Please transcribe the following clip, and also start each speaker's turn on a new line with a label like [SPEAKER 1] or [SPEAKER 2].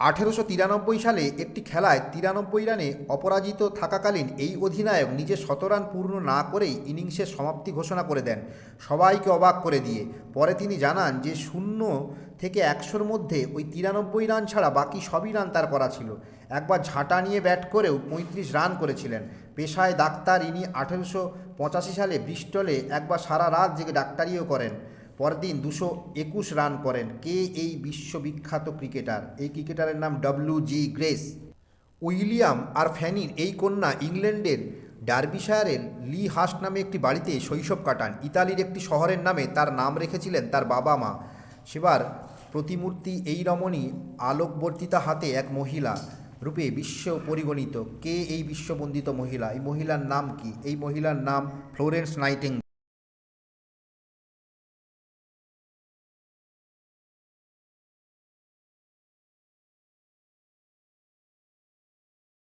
[SPEAKER 1] আঠেরোশো তিরানব্বই সালে একটি খেলায় তিরানব্বই রানে অপরাজিত থাকাকালীন এই অধিনায়ক নিজে শত রান পূর্ণ না করেই ইনিংসের সমাপ্তি ঘোষণা করে দেন সবাইকে অবাক করে দিয়ে। পরে তিনি জানান যে, শূন্য থেকে একশোর মধ্যে ওই তিরানব্বই রান ছাড়া বাকি সবই রান তার করা ছিল। একবার ঝাঁটা নিয়ে ব্যাট করেও পঁয়ত্রিশ রান করেছিলেন। পেশায় ডাক্তার ইনি আঠেরোশো পঁচাশি সালে ব্রিস্টলে একবার সারা রাত জেগে ডাক্তারিও করেন। পরদিন দুশো একুশ রান করেন। কে এই বিশ্ববিখ্যাত ক্রিকেটার? এই ক্রিকেটারের নাম ডব্লিউ জি গ্রেস উইলিয়াম আর ফ্যানির এই কন্যা ইংল্যান্ডের ডার্বিশায়ারের লি হাস্ট নামে একটি বাড়িতে শৈশব কাটান। ইতালির একটি শহরের নামে তার নাম রেখেছিলেন তার বাবা মা। সেবার প্রতিমূর্তি এই রমণী আলোকবর্তিতা হাতে এক মহিলা রূপে বিশ্ব পরিগণিত। কে এই বিশ্ববন্দিত মহিলা? এই মহিলার নাম কি? এই মহিলার নাম ফ্লোরেন্স নাইটিং